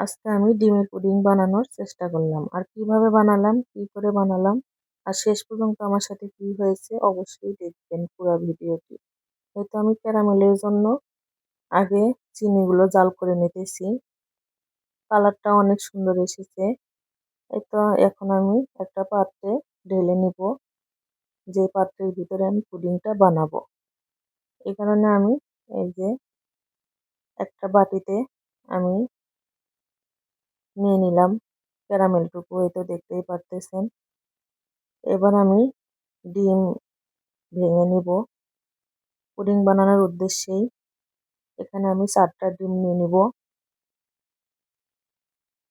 আজকে আমি ডিমের পুডিং বানানোর চেষ্টা করলাম। আর কীভাবে বানালাম, কি করে বানালাম, আর শেষ পর্যন্ত আমার সাথে কি হয়েছে অবশ্যই দেখবেন পুরো ভিডিওটি। হয়তো আমি ক্যারামেলের জন্য আগে চিনিগুলো জাল করে নিতেছি। কালারটা অনেক সুন্দর এসেছে। তো এখন আমি একটা পাত্রে ঢেলে নিব। যে পাত্রের ভিতরে আমি পুডিংটা বানাবো। এই কারণে আমি এই যে একটা বাটিতে আমি নিয়ে নিলাম। ক্যারামেলটুকু হয়তো দেখতেই পারতেছেন। এবার আমি ডিম ভেঙে নিব। পুডিং বানানোর উদ্দেশ্যেই এখানে আমি চারটা ডিম নিয়ে নিব।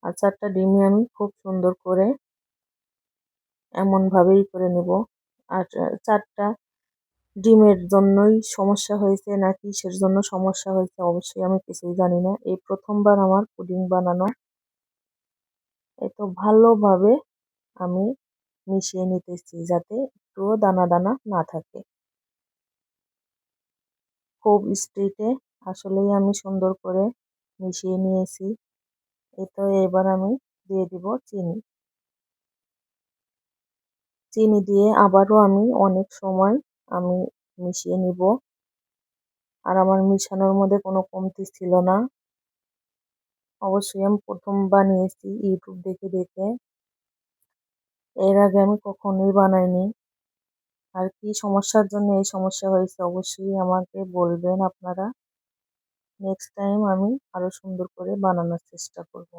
আর চারটা ডিমই আমি খুব সুন্দর করে এমনভাবেই করে নিব। আর চারটা ডিমের জন্যই সমস্যা হয়েছে না কিসের জন্য সমস্যা হয়েছে অবশ্যই আমি কিছুই জানি না। এই প্রথমবার আমার পুডিং বানানো এত ভালোভাবে আমি মিশিয়ে নিতেছি যাতে একটুও দানা দানা না থাকে। খুব স্ট্রিটে আসলেই আমি সুন্দর করে মিশিয়ে নিয়েছি। এতো এবার আমি দিয়ে দিব চিনি। চিনি দিয়ে আবারও আমি অনেক সময় আমি মিশিয়ে নিব। আর আমার মিশানোর মধ্যে কোনো কমতি ছিল না। অবশ্যই আমি প্রথম বানিয়েছি ইউটিউব দেখে দেখে। এর আগে আমি কখনোই বানাইনি। আর কি সমস্যার জন্য এই সমস্যা হয়েছে অবশ্যই আমাকে বলবেন আপনারা। নেক্সট টাইম আমি আরও সুন্দর করে বানানোর চেষ্টা করব।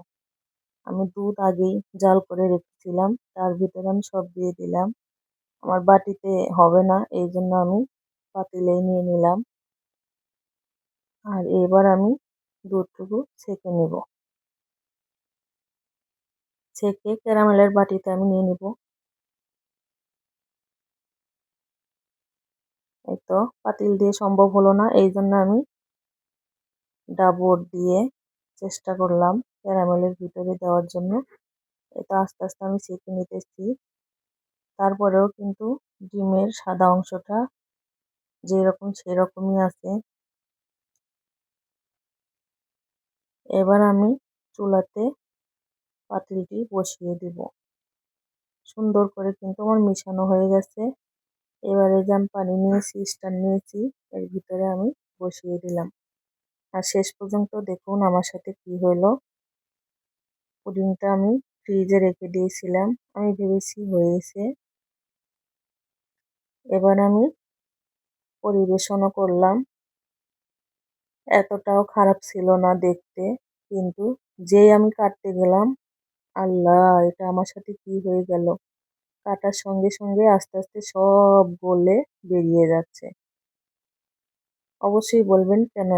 আমি দুধ আগেই জাল করে রেখেছিলাম, তার ভিতরে আমি সব দিয়ে দিলাম। আমার বাটিতে হবে না, এই জন্য আমি পাতিলেই নিয়ে নিলাম। আর এবার আমি দুধটুকু ছেঁকে নেব। ছেঁকে ক্যারামেলের বাটিতে আমি নিয়ে নিব। এই তো পাতিল দিয়ে সম্ভব হলো না, এই জন্য আমি ডাবর দিয়ে চেষ্টা করলাম ক্যারামেলের ভিতরে দেওয়ার জন্য। এটা আস্তে আস্তে আমি ছেঁকে নিতেছি। তারপরেও কিন্তু ডিমের সাদা অংশটা যেরকম সেরকমই আছে। এবার আমি চুলাতে পাতিলটি বসিয়ে দেব। সুন্দর করে কিন্তু আমার মিশানো হয়ে গেছে। এবারে যে আমি পানি নিয়েছি, স্টার নিয়েছি, এর ভিতরে আমি বসিয়ে দিলাম। আর শেষ পর্যন্ত দেখুন আমার সাথে কি হলো। পুডিংটা আমি ফ্রিজে রেখে দিয়েছিলাম। আমি ভেবেছি হয়েছে। এবার আমি পরিবেশনও করলাম। এতটাও খারাপ ছিল না দেখতে। কিন্তু যেই আমি কাটতে গেলাম, আল্লাহ, এটা আমার সাথে কি হয়ে গেল? কাটার সঙ্গে সঙ্গে আস্তে আস্তে সব গলে বেরিয়ে যাচ্ছে। অবশ্যই বলবেন কেন